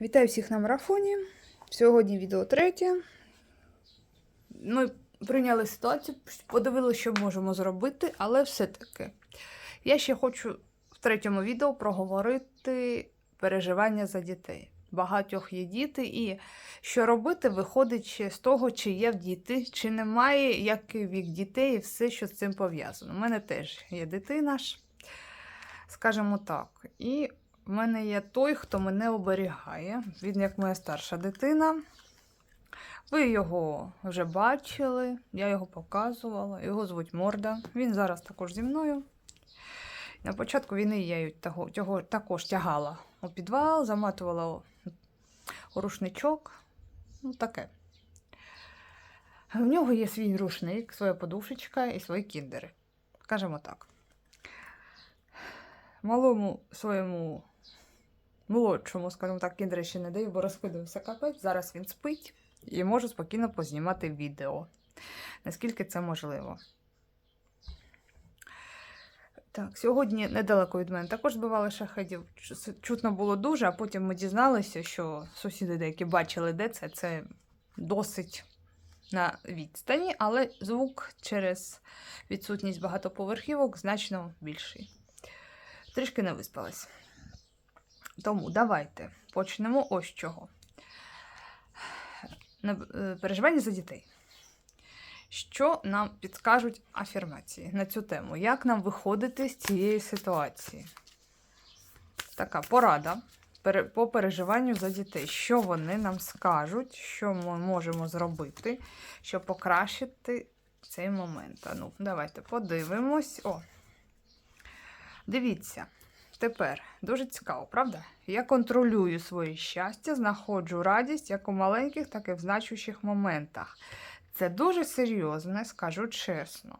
Вітаю всіх на марафоні. Сьогодні відео третє. Ми прийняли ситуацію, подивилися, що можемо зробити, але все-таки я ще хочу в третьому відео проговорити переживання за дітей. Багатьох є діти, і що робити, виходить з того, чи є в діти, чи немає, який вік дітей, і все, що з цим пов'язано. У мене теж є дитина скажімо так. І в мене є той, хто мене оберігає. Він як моя старша дитина. Ви його вже бачили, я його показувала. Його звуть Морда. Він зараз також зі мною. На початку війни я його також тягала у підвал, заматувала у рушничок. Ну, таке. В нього є свій рушник, своя подушечка і свої кіндери. Скажімо так. Малому своєму молодшому, скажімо так, кіндери ще не даю, бо розкидався капець. Зараз він спить і можу спокійно познімати відео. Наскільки це можливо. Так, сьогодні недалеко від мене також збивали шахедів. Чутно було дуже, а потім ми дізналися, що сусіди деякі бачили, де це. Це досить на відстані, але звук через відсутність багатоповерхівок значно більший. Трішки не виспалась. Тому давайте почнемо ось чого. Е, Переживання за дітей. Що нам підскажуть афірмації на цю тему? Як нам виходити з цієї ситуації? Така порада по переживанню за дітей. Що вони нам скажуть, що ми можемо зробити, щоб покращити цей момент? А ну, давайте подивимось. О, дивіться. Тепер дуже цікаво, правда? Я контролюю своє щастя, знаходжу радість як у маленьких, так і в значущих моментах. Це дуже серйозне, скажу чесно.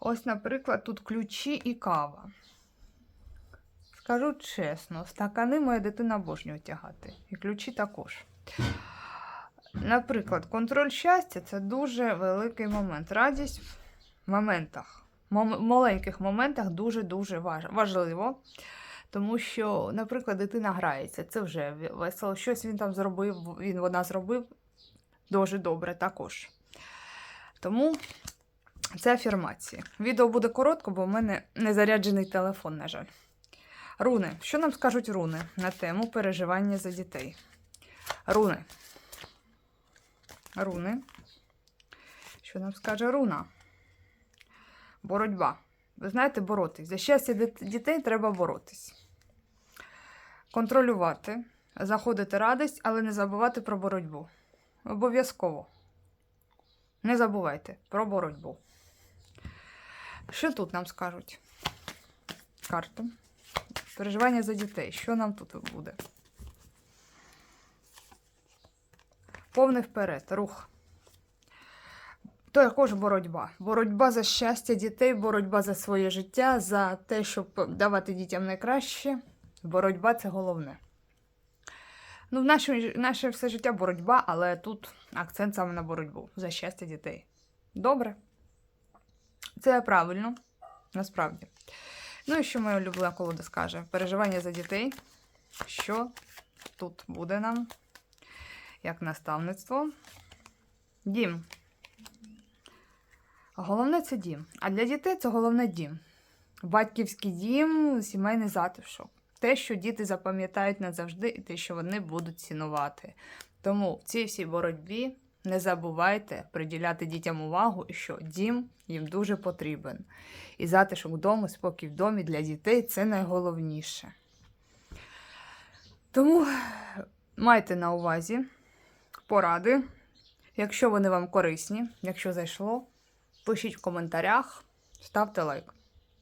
Ось, наприклад, тут ключі і кава. Скажу чесно, стакани моя дитина обожнює тягати. І ключі також. Наприклад, контроль щастя це дуже великий момент. Радість в моментах, мом- маленьких моментах дуже-дуже важ- важливо. Тому що, наприклад, дитина грається, це вже весело. Щось він там зробив, він вона зробив дуже добре також. Тому це афірмації. Відео буде коротко, бо в мене не заряджений телефон, на жаль. Руни. Що нам скажуть руни на тему переживання за дітей? Руни. Руни. Що нам скаже руна? Боротьба. Ви знаєте, боротись. За щастя дітей треба боротись. Контролювати, заходити радість, але не забувати про боротьбу. Обов'язково. Не забувайте про боротьбу. Що тут нам скажуть? Карти. Переживання за дітей. Що нам тут буде? Повний вперед, рух. Також боротьба. Боротьба за щастя дітей, боротьба за своє життя, за те, щоб давати дітям найкраще. Боротьба це головне. Ну, в наше, наше все життя боротьба, але тут акцент саме на боротьбу за щастя дітей. Добре. Це правильно, насправді. Ну і що моя улюблена колода скаже? Переживання за дітей. Що тут буде нам? Як наставництво? Дім. Головне це дім. А для дітей це головне дім. Батьківський дім, сімейний затишок. Те, що діти запам'ятають назавжди, і те, що вони будуть цінувати. Тому в цій всій боротьбі не забувайте приділяти дітям увагу, що дім їм дуже потрібен. І затишок вдома, спокій в домі для дітей це найголовніше. Тому майте на увазі поради, якщо вони вам корисні, якщо зайшло, пишіть в коментарях, ставте лайк.